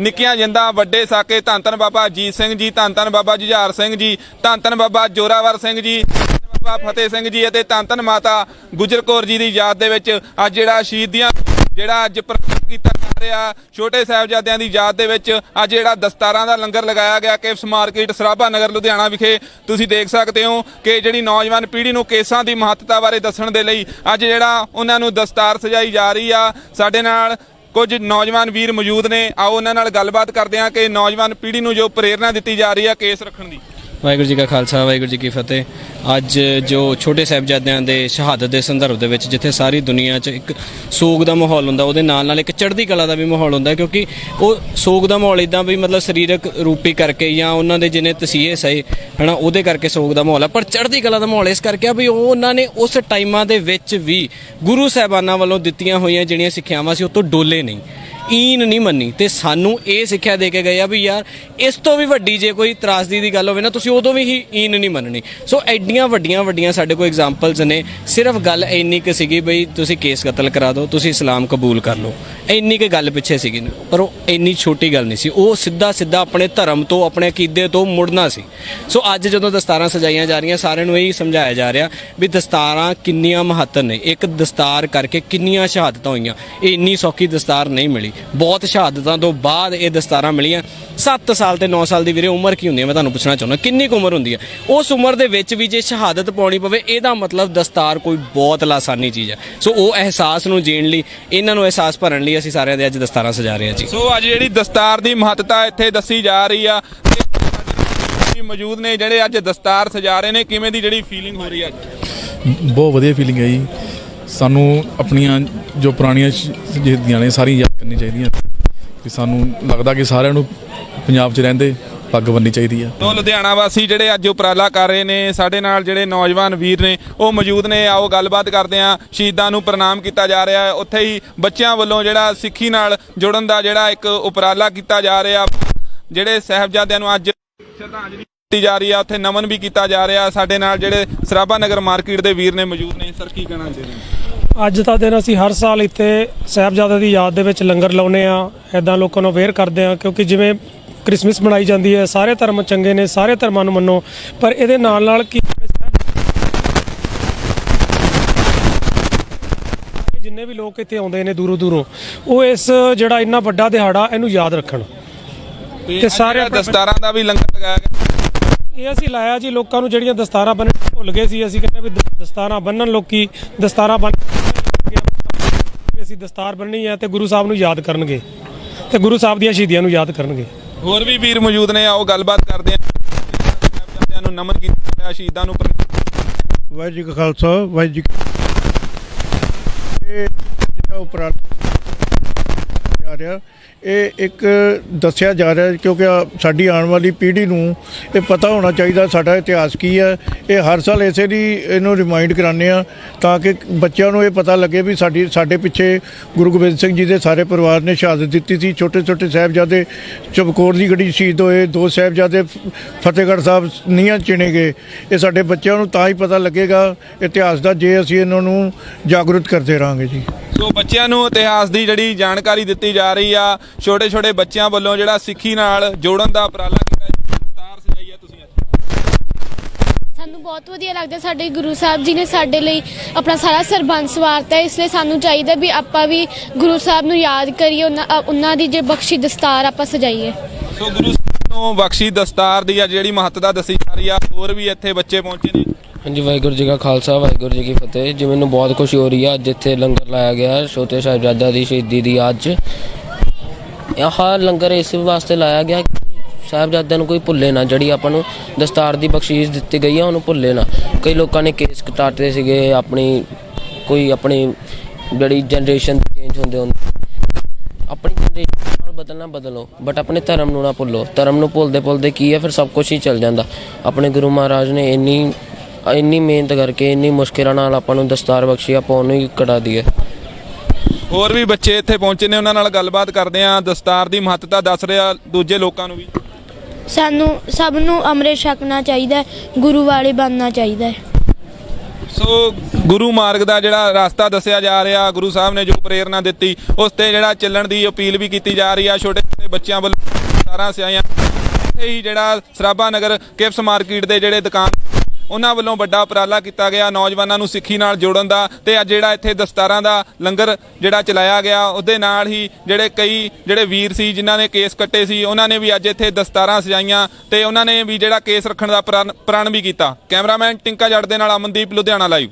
ਨਿੱਕੀਆਂ ਜਿੰਦਾ, ਵੱਡੇ ਸਾਕੇ, ਧੰਨ ਧੰਨ ਬਾਬਾ ਅਜੀਤ ਸਿੰਘ ਜੀ, ਧੰਨ ਧੰਨ ਬਾਬਾ ਜੁਝਾਰ ਸਿੰਘ ਜੀ, ਧੰਨ ਧੰਨ ਬਾਬਾ ਜੋਰਾਵਰ ਸਿੰਘ ਜੀ ਬਾਬਾ ਫਤਿਹ ਸਿੰਘ ਜੀ ਅਤੇ ਧੰਨ ਧੰਨ ਮਾਤਾ ਗੁਜਰ ਕੌਰ ਜੀ ਦੀ ਯਾਦ ਦੇ ਵਿੱਚ ਅੱਜ ਜਿਹੜਾ ਸ਼ਹੀਦੀਆਂ ਜਿਹੜਾ ਅੱਜ ਪ੍ਰਗਟ ਕੀਤਾ ਜਾ ਰਿਹਾ ਛੋਟੇ ਸਾਹਿਬਜ਼ਾਦਿਆਂ ਦੀ ਯਾਦ ਦੇ ਵਿੱਚ ਅੱਜ ਜਿਹੜਾ ਦਸਤਾਰਾਂ ਦਾ ਲੰਗਰ ਲਗਾਇਆ ਗਿਆ ਕਿਪਸ ਮਾਰਕੀਟ ਸਰਾਭਾ ਨਗਰ ਲੁਧਿਆਣਾ ਵਿਖੇ। ਤੁਸੀਂ ਦੇਖ ਸਕਦੇ ਹੋ ਕਿ ਜਿਹੜੀ ਨੌਜਵਾਨ ਪੀੜ੍ਹੀ ਨੂੰ ਕੇਸਾਂ ਦੀ ਮਹੱਤਤਾ ਬਾਰੇ ਦੱਸਣ ਦੇ ਲਈ ਅੱਜ ਜਿਹੜਾ ਉਹਨਾਂ ਨੂੰ ਦਸਤਾਰ ਸਜਾਈ ਜਾ ਰਹੀ ਆ। ਸਾਡੇ ਨਾਲ ਕੁਝ ਨੌਜਵਾਨ ਵੀਰ ਮੌਜੂਦ ਨੇ। ਆਓ ਉਹਨਾਂ ਨਾਲ ਗੱਲਬਾਤ ਕਰਦੇ ਹਾਂ ਕਿ ਨੌਜਵਾਨ ਪੀੜ੍ਹੀ ਨੂੰ ਜੋ ਪ੍ਰੇਰਣਾ ਦਿੱਤੀ ਜਾ ਰਹੀ ਹੈ ਕੇਸ ਰੱਖਣ ਦੀ। ਵਾਹਿਗੁਰੂ ਜੀ ਕਾ ਖਾਲਸਾ, ਵਾਹਿਗੁਰੂ ਜੀ ਕੀ ਫਤਿਹ। ਅੱਜ ਜੋ ਛੋਟੇ ਸਾਹਿਬਜ਼ਾਦਿਆਂ ਦੇ ਸ਼ਹਾਦਤ ਦੇ ਸੰਦਰਭ ਦੇ ਵਿੱਚ ਜਿੱਥੇ ਸਾਰੀ ਦੁਨੀਆ 'ਚ ਇੱਕ ਸੋਗ ਦਾ ਮਾਹੌਲ ਹੁੰਦਾ, ਉਹਦੇ ਨਾਲ ਨਾਲ ਇੱਕ ਚੜ੍ਹਦੀ ਕਲਾ ਦਾ ਵੀ ਮਾਹੌਲ ਹੁੰਦਾ, ਕਿਉਂਕਿ ਉਹ ਸੋਗ ਦਾ ਮਾਹੌਲ ਇਦਾਂ ਵੀ ਮਤਲਬ ਸਰੀਰਕ ਰੂਪੀ ਕਰਕੇ ਜਾਂ ਉਹਨਾਂ ਦੇ ਜਿਹਨੇ ਤਸੀਹੇ ਸਹੀ, ਹਨਾ, ਉਹਦੇ ਕਰਕੇ ਸੋਗ ਦਾ ਮਾਹੌਲ ਆ, ਪਰ ਚੜ੍ਹਦੀ ਕਲਾ ਦਾ ਮਾਹੌਲ ਇਸ ਕਰਕੇ ਆ ਵੀ ਉਹ ਉਹਨਾਂ ਨੇ ਉਸ ਟਾਈਮਾਂ ਦੇ ਵਿੱਚ ਵੀ ਗੁਰੂ ਸਾਹਿਬਾਨਾਂ ਵੱਲੋਂ ਦਿੱਤੀਆਂ ਹੋਈਆਂ ਜਿਹੜੀਆਂ ਸਿੱਖਿਆਵਾਂ ਸੀ, ਉਹ ਤੋਂ ਡੋਲੇ ਨਹੀਂ। ਈਨ ਨਹੀਂ ਮੰਨੀ ਤੇ ਸਾਨੂੰ ਇਹ ਸਿੱਖਿਆ ਦੇ ਕੇ ਗਏ ਆ ਵੀ ਯਾਰ ਇਸ ਤੋਂ ਵੀ ਵੱਡੀ ਜੇ ਕੋਈ ਤਰਾਸਦੀ ਦੀ ਗੱਲ ਹੋਵੇ ਨਾ, ਤੁਸੀਂ ਉਦੋਂ ਵੀ ਹੀ ਈਨ ਨਹੀਂ ਮੰਨਣੀ। ਸੋ ਐਡੀਆਂ ਵੱਡੀਆਂ ਵੱਡੀਆਂ ਸਾਡੇ ਕੋਲ ਐਗਜ਼ਾਮਪਲਸ ਨੇ। ਸਿਰਫ ਗੱਲ ਇੰਨੀ ਕੁ ਸੀਗੀ ਬਈ ਤੁਸੀਂ ਕੇਸ ਕਤਲ ਕਰਾ ਦਿਓ, ਤੁਸੀਂ ਇਸਲਾਮ ਕਬੂਲ ਕਰ ਲਓ। ਇੰਨੀ ਕੁ ਗੱਲ ਪਿੱਛੇ ਸੀਗੀ, ਪਰ ਉਹ ਇੰਨੀ ਛੋਟੀ ਗੱਲ ਨਹੀਂ ਸੀ। ਉਹ ਸਿੱਧਾ ਸਿੱਧਾ ਆਪਣੇ ਧਰਮ ਤੋਂ, ਆਪਣੇ ਅਕੀਦੇ ਤੋਂ ਮੁੜਨਾ ਸੀ। ਸੋ ਅੱਜ ਜਦੋਂ ਦਸਤਾਰਾਂ ਸਜਾਈਆਂ ਜਾ ਰਹੀਆਂ, ਸਾਰਿਆਂ ਨੂੰ ਇਹੀ ਸਮਝਾਇਆ ਜਾ ਰਿਹਾ ਵੀ ਦਸਤਾਰਾਂ ਕਿੰਨੀਆਂ ਮਹੱਤਵ ਨੇ। ਇੱਕ ਦਸਤਾਰ ਕਰਕੇ ਕਿੰਨੀਆਂ ਸ਼ਹਾਦਤਾਂ ਹੋਈਆਂ। ਇਹ ਇੰਨੀ ਸੌਖੀ ਦਸਤਾਰ ਨਹੀਂ ਮਿਲੀ। ਬਹੁਤ ਸ਼ਹਾਦਤਾਂ ਤੋਂ ਬਾਅਦ ਇਹ ਦਸਤਾਰਾਂ ਮਿਲੀਆਂ। 7 ਸਾਲ ਤੇ 9 ਸਾਲ ਦੀ ਵੀਰੇ ਉਮਰ ਕੀ ਹੁੰਦੀ ਹੈ? ਮੈਂ ਤੁਹਾਨੂੰ ਪੁੱਛਣਾ ਚਾਹੁੰਦਾ ਕਿੰਨੀ ਕੁ ਉਮਰ ਹੁੰਦੀ ਹੈ? ਉਸ ਉਮਰ ਦੇ ਵਿੱਚ ਵੀ ਜੇ ਸ਼ਹਾਦਤ ਪਾਉਣੀ ਪਵੇ ਇਹਦਾ ਮਤਲਬ ਦਸਤਾਰ ਕੋਈ ਬਹੁਤ ਲਾਸਾਨੀ ਚੀਜ਼ ਹੈ। ਸੋ ਉਹ ਅਹਿਸਾਸ ਨੂੰ ਜੀਣ ਲਈ ਇਹਨਾਂ ਨੂੰ ਅਹਿਸਾਸ ਭਰਨ ਲਈ ਅਸੀਂ ਸਾਰਿਆਂ ਦੇ ਅੱਜ ਦਸਤਾਰਾਂ ਸਜਾ ਰਹੇ ਹਾਂ ਜੀ। ਸੋ ਅੱਜ ਜਿਹੜੀ ਦਸਤਾਰ ਦੀ ਮਹੱਤਤਾ ਇੱਥੇ ਦੱਸੀ ਜਾ ਰਹੀ ਆ ਤੇ ਮੌਜੂਦ ਨੇ ਜਿਹੜੇ ਅੱਜ ਦਸਤਾਰ ਸਜਾ ਰਹੇ ਨੇ ਕਿਵੇਂ ਦੀ ਜਿਹੜੀ ਫੀਲਿੰਗ ਹੋ ਰਹੀ ਆ ਅੱਜ? ਬਹੁਤ ਵਧੀਆ ਫੀਲਿੰਗ ਹੈ ਜੀ। ਸਾਨੂੰ ਆਪਣੀਆਂ ਜੋ ਪੁਰਾਣੀਆਂ ਜਿਹੜੀਆਂ ਨੇ ਸਾਰੀਆਂ ਯਾਦ ਕਰਨੀ ਚਾਹੀਦੀਆਂ ਕਿ ਸਾਨੂੰ ਲੱਗਦਾ ਕਿ ਸਾਰਿਆਂ ਨੂੰ ਪੰਜਾਬ 'ਚ ਰਹਿੰਦੇ ਪੱਗ ਬੰਨਣੀ ਚਾਹੀਦੀ ਆ। ਤੋਂ ਲੁਧਿਆਣਾ ਵਾਸੀ ਜਿਹੜੇ ਅੱਜ ਉਪਰਾਲਾ ਕਰ ਰਹੇ ਨੇ, ਸਾਡੇ ਨਾਲ ਜਿਹੜੇ ਨੌਜਵਾਨ ਵੀਰ ਨੇ, ਉਹ ਮੌਜੂਦ ਨੇ। ਆਓ ਗੱਲਬਾਤ ਕਰਦੇ ਆ ਸ਼ਹੀਦਾਂ ਨੂੰ ਪ੍ਰਣਾਮ ਕੀਤਾ ਜਾ ਰਿਹਾ ਹੈ। ਉੱਥੇ ਹੀ ਬੱਚਿਆਂ ਵੱਲੋਂ ਜਿਹੜਾ ਸਿੱਖੀ ਨਾਲ ਜੁੜਨ ਦਾ ਜਿਹੜਾ ਇੱਕ ਉਪਰਾਲਾ ਕੀਤਾ ਜਾ ਰਿਹਾ। ਜਿਹੜੇ ਸਾਹਿਬਜ਼ਾਦਿਆਂ ਨੂੰ ਅੱਜ ਸ਼ਰਧਾਂਜਲੀ ਦਿੱਤੀ ਜਾ ਰਹੀ ਆ, ਉੱਥੇ ਨਮਨ ਵੀ ਕੀਤਾ ਜਾ ਰਿਹਾ। ਸਾਡੇ ਨਾਲ ਜਿਹੜੇ ਸਰਾਭਾ ਨਗਰ ਮਾਰਕੀਟ ਦੇ ਵੀਰ ਨੇ ਮੌਜੂਦ ਨੇ। ਸਰ, ਕੀ ਕਹਿਣਾ ਚਾਹੁੰਦੇ ਅੱਜ ਦਾ ਦਿਨ ਅਸੀਂ ਹਰ ਸਾਲ ਇੱਥੇ ਸਾਹਿਬਜ਼ਾਦੇ ਦੀ ਯਾਦ ਦੇ ਵਿੱਚ ਲੰਗਰ ਲਾਉਨੇ ਆ ਐਦਾਂ ਲੋਕਾਂ ਨੂੰ ਅਵੇਅਰ ਕਰਦੇ ਆ ਕਿਉਂਕਿ ਜਿਵੇਂ ਕ੍ਰਿਸਮਸ ਮਨਾਈ ਜਾਂਦੀ ਹੈ ਸਾਰੇ ਧਰਮ ਚੰਗੇ ਨੇ ਸਾਰੇ ਧਰਮਾਂ ਨੂੰ ਮੰਨੋ ਪਰ ਇਹਦੇ ਨਾਲ ਨਾਲ ਕੀ ਜਿੰਨੇ ਵੀ ਲੋਕ ਇੱਥੇ ਆਉਂਦੇ ਨੇ ਦੂਰੋਂ ਦੂਰੋਂ ਉਹ ਇਸ ਜਿਹੜਾ ਇੰਨਾ ਵੱਡਾ ਦਿਹਾੜਾ ਇਹਨੂੰ ਯਾਦ ਰੱਖਣ। ਤੇ ਸਾਰੇ ਦਸਤਾਰਾਂ ਦਾ ਵੀ ਲੰਗਰ ਲਗਾਇਆ ਗਿਆ। ਇਹ ਅਸੀਂ ਲਾਇਆ ਜੀ ਲੋਕਾਂ ਨੂੰ ਜਿਹੜੀਆਂ ਦਸਤਾਰਾਂ ਬੰਨ੍ਹਣ ਭੁੱਲ ਗਏ ਸੀ ਅਸੀਂ ਕਹਿੰਦੇ ਵੀ ਦਸਤਾਰਾਂ ਬੰਨਣ ਲੋਕੀ ਦਸਤਾਰਾਂ ਬੰਨ ਅਸੀਂ ਦਸਤਾਰ ਬੰਨਣੀ ਹੈ ਤੇ ਗੁਰੂ ਸਾਹਿਬ ਨੂੰ ਯਾਦ ਕਰਨਗੇ ਤੇ ਗੁਰੂ ਸਾਹਿਬ ਦੀਆਂ ਸ਼ਹੀਦੀਆਂ ਨੂੰ ਯਾਦ ਕਰਨਗੇ। ਹੋਰ ਵੀ ਵੀਰ ਮੌਜੂਦ ਨੇ ਆਓ ਗੱਲਬਾਤ ਕਰਦੇ ਆ ਸਾਹਿਬਜ਼ਾਦਿਆਂ ਨੂੰ ਨਮਨ ਕੀਤਾ ਗਿਆ ਸ਼ਹੀਦਾਂ ਨੂੰ ਵਾਹਿਗੁਰੂ ਜੀ ਕਾ ਖਾਲਸਾ ਵਾਹਿਗੁਰੂ ਜੀ। ਇਹ ਜਿਹੜਾ ਉਪਰਾਲਾ ਜਾ ਰਿਹਾ। ਇਹ ਇੱਕ ਦੱਸਿਆ ਜਾ ਰਿਹਾ ਕਿਉਂਕਿ ਸਾਡੀ ਆਉਣ ਵਾਲੀ ਪੀੜ੍ਹੀ ਨੂੰ ਇਹ ਪਤਾ ਹੋਣਾ ਚਾਹੀਦਾ ਸਾਡਾ ਇਤਿਹਾਸ ਕੀ ਹੈ। ਇਹ ਹਰ ਸਾਲ ਇਸੇ ਲਈ ਇਹਨੂੰ ਰਿਮਾਈਂਡ ਕਰਾਉਂਦੇ ਆ ਤਾਂ ਕਿ ਬੱਚਿਆਂ ਨੂੰ ਇਹ ਪਤਾ ਲੱਗੇ ਵੀ ਸਾਡੀ, ਸਾਡੇ ਪਿੱਛੇ ਗੁਰੂ ਗੋਬਿੰਦ ਸਿੰਘ ਜੀ ਦੇ ਸਾਰੇ ਪਰਿਵਾਰ ਨੇ ਸ਼ਹਾਦਤ ਦਿੱਤੀ ਸੀ। ਛੋਟੇ ਛੋਟੇ ਸਾਹਿਬਜ਼ਾਦੇ ਚਮਕੌਰ ਦੀ ਗੜੀ ਸ਼ਹੀਦ ਹੋਏ, ਦੋ ਸਾਹਿਬਜ਼ਾਦੇ ਫਤਿਹਗੜ੍ਹ ਸਾਹਿਬ ਨੀਹਾਂ ਚਿਣੇ ਗਏ। ਇਹ ਸਾਡੇ ਬੱਚਿਆਂ ਨੂੰ ਤਾਂ ਹੀ ਪਤਾ ਲੱਗੇਗਾ, ਇਤਿਹਾਸ ਦਾ ਜੇ ਅਸੀਂ ਇਹਨਾਂ ਨੂੰ ਜਾਗਰੂਕ ਕਰਦੇ ਰਹਾਂਗੇ ਜੀ। ਸੋ ਬੱਚਿਆਂ ਨੂੰ ਇਤਿਹਾਸ ਦੀ ਜਿਹੜੀ ਜਾਣਕਾਰੀ ਦਿੱਤੀ ਜਾ ਰਹੀ ਆ। ਛੋਟੇ ਛੋਟੇ ਬੱਚਿਆਂ ਵੱਲੋਂ ਜਿਹੜਾ ਸਿੱਖੀ ਨਾਲ ਜੋੜਨ ਦਾ ਉਪਰਾਲਾ ਕੀਤਾ ਜੀ। ਦਸਤਾਰ ਸਜਾਈ ਆ ਤੁਸੀਂ ਅੱਜ। ਸਾਨੂੰ ਬਹੁਤ ਵਧੀਆ ਲੱਗਦਾ ਸਾਡੇ ਗੁਰੂ ਸਾਹਿਬ ਜੀ ਨੇ ਸਾਡੇ ਲਈ ਆਪਣਾ ਸਾਰਾ ਸਰਬੰਸ ਵਾਰਤਾ ਇਸ ਲਈ ਸਾਨੂੰ ਚਾਹੀਦਾ ਵੀ ਆਪਾਂ ਵੀ ਗੁਰੂ ਸਾਹਿਬ ਨੂੰ ਯਾਦ ਕਰੀਏ ਉਹਨਾਂ ਦੀ ਜੇ ਬਖਸ਼ੀ ਦਸਤਾਰ ਆਪਾਂ ਸਜਾਈਏ। ਸੋ ਗੁਰੂ ਸਾਹਿਬ ਨੂੰ ਬਖਸ਼ੀ ਦਸਤਾਰ ਦੀ ਆ ਜਿਹੜੀ ਮਹੱਤਤਾ ਦੱਸੀ ਜਾ ਰਹੀ ਆ ਹੋਰ ਵੀ ਇੱਥੇ ਬੱਚੇ ਪਹੁੰਚੇ ਨੇ। ਹਾਂਜੀ, ਵਾਹਿਗੁਰੂ ਜੀ ਕਾ ਖਾਲਸਾ, ਵਾਹਿਗੁਰੂ ਜੀ ਕੀ ਫਤਿਹ। ਜੀ, ਮੈਨੂੰ ਬਹੁਤ ਖੁਸ਼ੀ ਹੋ ਰਹੀ ਹੈ ਅੱਜ ਇੱਥੇ ਲੰਗਰ ਲਾਇਆ ਗਿਆ ਛੋਟੇ ਸਾਹਿਬਜ਼ਾਦਾ ਦੀ ਸ਼ਹੀਦੀ ਦੀ ਅੱਜ। 'ਚ ਇਹ ਲੰਗਰ ਇਸ ਵਾਸਤੇ ਲਾਇਆ ਗਿਆ ਕਿ ਸਾਹਿਬਜ਼ਾਦਿਆਂ ਨੂੰ ਕੋਈ ਭੁੱਲੇ ਨਾ, ਜਿਹੜੀ ਆਪਾਂ ਨੂੰ ਦਸਤਾਰ ਦੀ ਬਖਸ਼ੀਸ਼ ਦਿੱਤੀ ਗਈ ਆ, ਉਹਨੂੰ ਭੁੱਲੇ ਨਾ। ਕਈ ਲੋਕਾਂ ਨੇ ਕੇਸ ਕਟਾਟੇ ਸੀਗੇ, ਆਪਣੀ, ਕੋਈ ਆਪਣੀ ਜਿਹੜੀ ਜਨਰੇਸ਼ਨ ਚੇਂਜ ਹੁੰਦੇ ਹੁੰਦੇ। ਆਪਣੀ ਜਨਰੇਸ਼ਨ ਨਾਲ ਬਦਲਣਾ ਬਦਲੋ ਬਟ ਆਪਣੇ ਧਰਮ ਨੂੰ ਨਾ ਭੁੱਲੋ। ਧਰਮ ਨੂੰ ਭੁੱਲਦੇ ਭੁੱਲਦੇ ਕੀ ਹੈ ਫਿਰ ਸਭ ਕੁਝ ਹੀ ਚੱਲ ਜਾਂਦਾ। ਆਪਣੇ ਗੁਰੂ ਮਹਾਰਾਜ ਨੇ ਇੰਨੀ ਇੰਨੀ ਮਿਹਨਤ ਕਰਕੇ ਇੰਨੀ ਮੁਸ਼ਕਿਲਾਂ ਨਾਲ ਆਪਾਂ ਨੂੰ ਦਸਤਾਰ ਬਖਸ਼ੀ ਆਪਾਂ ਉਹਨੂੰ ਹੀ ਕਢਾ ਦਈਏ। ਹੋਰ ਵੀ ਬੱਚੇ ਇੱਥੇ ਪਹੁੰਚੇ ਨੇ ਉਹਨਾਂ ਨਾਲ ਗੱਲਬਾਤ ਕਰਦੇ ਆ ਦਸਤਾਰ ਦੀ ਮਹੱਤਤਾ ਦੱਸ ਰਿਹਾ ਦੂਜੇ ਲੋਕਾਂ ਨੂੰ ਵੀ। ਸਾਨੂੰ ਸਭ ਨੂੰ ਅੰਮ੍ਰਿਤ ਛਕਣਾ ਚਾਹੀਦਾ ਹੈ, ਗੁਰੂ ਵਾਲੇ ਬਣਨਾ ਚਾਹੀਦਾ ਹੈ। ਸੋ ਗੁਰੂ ਮਾਰਗ ਦਾ ਜਿਹੜਾ ਰਸਤਾ ਦੱਸਿਆ ਜਾ ਰਿਹਾ ਗੁਰੂ ਸਾਹਿਬ ਨੇ ਜੋ ਪ੍ਰੇਰਣਾ ਦਿੱਤੀ ਉਸ ਤੇ ਜਿਹੜਾ ਚੱਲਣ ਦੀ ਅਪੀਲ ਵੀ ਕੀਤੀ ਜਾ ਰਹੀ ਆ। ਛੋਟੇ ਛੋਟੇ ਬੱਚਿਆਂ ਵੱਲੋਂ ਦਸਤਾਰਾਂ ਸਿਆਈਆਂ ਇੱਥੇ ਹੀ ਜਿਹੜਾ ਸਰਾਭਾ ਨਗਰ ਕਿਪਸ ਮਾਰਕੀਟ ਦੇ ਜਿਹੜੇ ਦੁਕਾਨ ਉਹਨਾਂ ਵੱਲੋਂ ਵੱਡਾ ਉਪਰਾਲਾ ਕੀਤਾ ਗਿਆ, ਨੌਜਵਾਨਾਂ ਨੂੰ ਸਿੱਖੀ ਨਾਲ ਜੋੜਨ ਦਾ ਤੇ ਅੱਜ ਜਿਹੜਾ ਇੱਥੇ ਦਸਤਾਰਾਂ ਦਾ ਲੰਗਰ ਜਿਹੜਾ ਚਲਾਇਆ ਗਿਆ, ਉਹਦੇ ਨਾਲ ਹੀ ਜਿਹੜੇ ਕਈ ਜਿਹੜੇ ਵੀਰ ਸੀ, ਜਿਨ੍ਹਾਂ ਨੇ ਕੇਸ ਕੱਟੇ ਸੀ, ਉਹਨਾਂ ਨੇ ਵੀ ਅੱਜ ਇੱਥੇ ਦਸਤਾਰਾਂ ਸਜਾਈਆਂ ਤੇ ਉਹਨਾਂ ਨੇ ਵੀ ਜਿਹੜਾ ਕੇਸ ਰੱਖਣ ਦਾ ਪ੍ਰਣ ਪ੍ਰਣ ਵੀ ਕੀਤਾ। ਕੈਮਰਾਮੈਨ ਟਿੰਕਾ ਜੱਟ ਦੇ ਨਾਲ ਅਮਨਦੀਪ, ਲੁਧਿਆਣਾ ਲਾਈਵ